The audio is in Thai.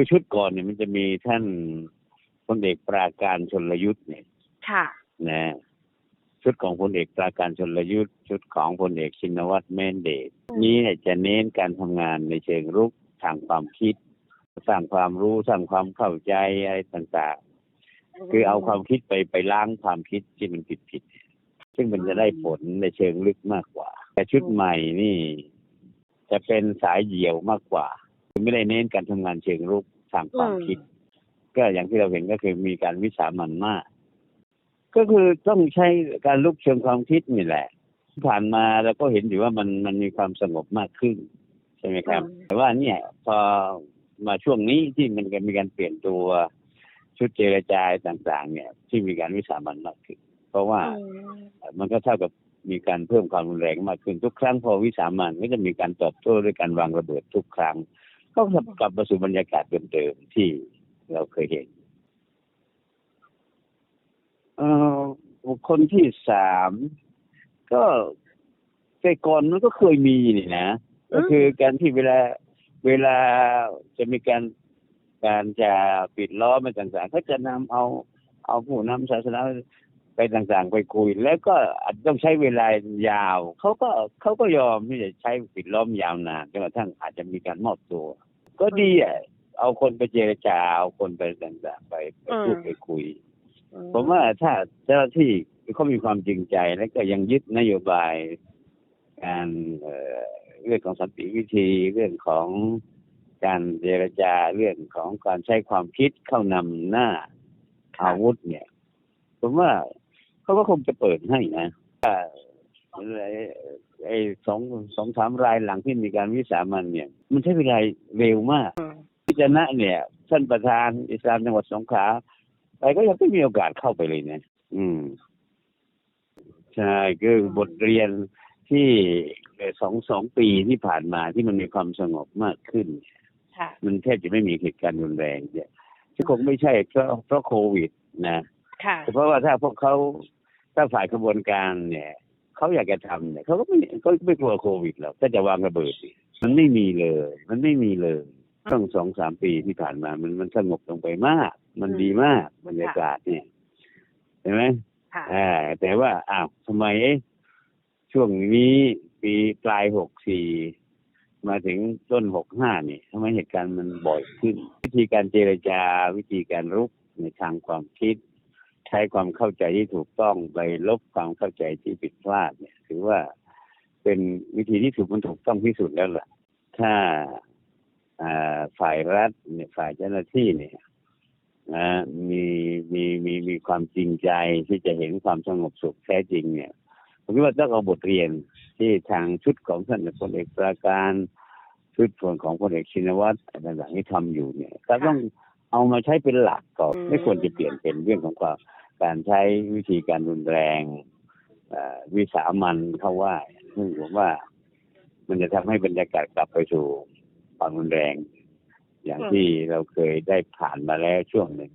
คือชุดก่อนเนี่ยมันจะมีท่านพลเอกปราการชนลยุทธ์เนี่ยค่ะนะชุดของพลเอกปราการชนลยุทธ์ชุดของพลเอกชินวัตรแมนเดชนี้เนี่ยจะเน้นการทำงานในเชิงรุกทางความคิด สร้างความรู้สร้างความเข้าใจอะไรต่างๆ คือเอาความคิดไปไปล้างความคิดที่มันผิดผิดๆซึ่งมันจะได้ผลในเชิงลึกมากกว่า แต่ชุดใหม่นี่ จะเป็นสายเหี่ยวมากกว่าคือ ไม่ได้เน้นการทำงานเชิงรุกทางความคิด ก็อย่างที่เราเห็นก็คือมีการวิสามันมาก ก็คือต้องใช้การลุกเชิงความคิดนี่แหละที่ผ่านมาเราก็เห็นอยู่ว่ามันมันมีความสงบมากขึ้น ใช่ไหมครับอืมแต่ว่าเนี่ยพอมาช่วงนี้ที่มันมีการเปลี่ยนตัวชุดเจรจาต่าง ๆ เนี่ย ที่มีการวิสามันมากขึ้น เพราะว่าอืมมันก็เท่ากับมีการเพิ่มความรุนแรงมากขึ้นทุกครั้งพอวิสามันก็จะมีการตอบโต้ด้วยการวางระเบิดทุกครั้ง ก็กลับมาสู่บรรยากาศเดิมๆที่เราเคยเห็นบุคคลที่สามก็แต่ก่อนมันก็เคยมีนี่นะ ก็คือการที่เวลาเวลาจะมีการการจะปิดล้อมอะไรต่างๆเขาจะนำเอาเอาผู้นำศาสนาไปต่างๆ ไปคุย แล้วก็อาจจะต้องใช้เวลายาวเขาก็เขาก็ยอมที่จะใช้ปิดล้อมยาวนานจนกระทั่งอาจจะมีการมอบตัว ก็ดีอะเอาคนไปเจรจาเอาคนไปต่างๆไปไปพูดไปคุย ผมว่าถ้าเจ้าหน้าที่เขามีความจริงใจและก็ยังยึดนโยบาย การเอ่อเรื่องของสันติวิธีเรื่องของการเจรจาเรื่องของการใช้ความคิดเข้านำหน้าค่ะอาวุธเนี่ย ผมว่าเขาก็คงจะเปิดให้นะถ้า ไอ้ไอ้สองสองสามรายหลังที่มีการวิสามันเนี่ย มันใช้เวลาเร็วมากอืมพิจารณะเนี่ย ท่านประธานอิสลามจังหวัดสงขลาไปก็ยังไม่มีโอกาสเข้าไปเลยเนี่ย อืม ใช่คือบทเรียนที่สองสองปีที่ผ่านมาที่มันมีความสงบมากขึ้นค่ะมันแทบจะไม่มีเหตุการณ์รุนแรงเนี่ยที่คงไม่ใช่เพราะเพราะโควิดนะค่ะเพราะว่าถ้าพวกเขาถ้าฝ่ายกระบวนการเนี่ย เขาอยากจะทำเนี่ยเขาก็ไม่เขาไม่กลัวโควิดหรอกถ้าจะวางระเบิดดิมันไม่มีเลย มันไม่มีเลยต้องสองสามปีที่ผ่านมา มันมันสงบลงไปมาก มันดีมากบรรยากาศเนี่ยเห็นไหมค่ะอ่าแต่ว่าอ้าวทำไมเอ๊ะช่วงนี้ปีปลายหกสี่มาถึงต้นหกห้านี่ทำไมเหตุการณ์มันบ่อยขึ้น วิธีการเจรจาวิธีการรุกในทางความคิด ใช้ความเข้าใจที่ถูกต้องไปลบความเข้าใจที่ผิดพลาดเนี่ยถือว่าเป็นวิธีที่ถูกมันถูกต้องที่สุดแล้วล่ะ ถ้าอ่าฝ่ายรัฐเนี่ยฝ่ายเจ้าหน้าที่เนี่ยนะมีมีมีมีความจริงใจที่จะเห็นความสงบสุขแท้จริงเนี่ยผมคิดว่าต้องเอาบทเรียนที่ทางชุดของท่านพลเอกปราการชุดส่วนของพลเอกชินวัตรอะไรต่างๆที่ทำอยู่เนี่ยก็ต้องเอามาใช้เป็นหลักก่อนไม่ควรจะเปลี่ยนเป็นเรื่องของความ การใช้วิธีการรุนแรงวิสามันเข้าว่าซึ่งผมว่ามันจะทำให้บรรยากาศกลับไปสู่ความรุนแรง อย่างที่เราเคยได้ผ่านมาแล้วช่วงหนึ่ง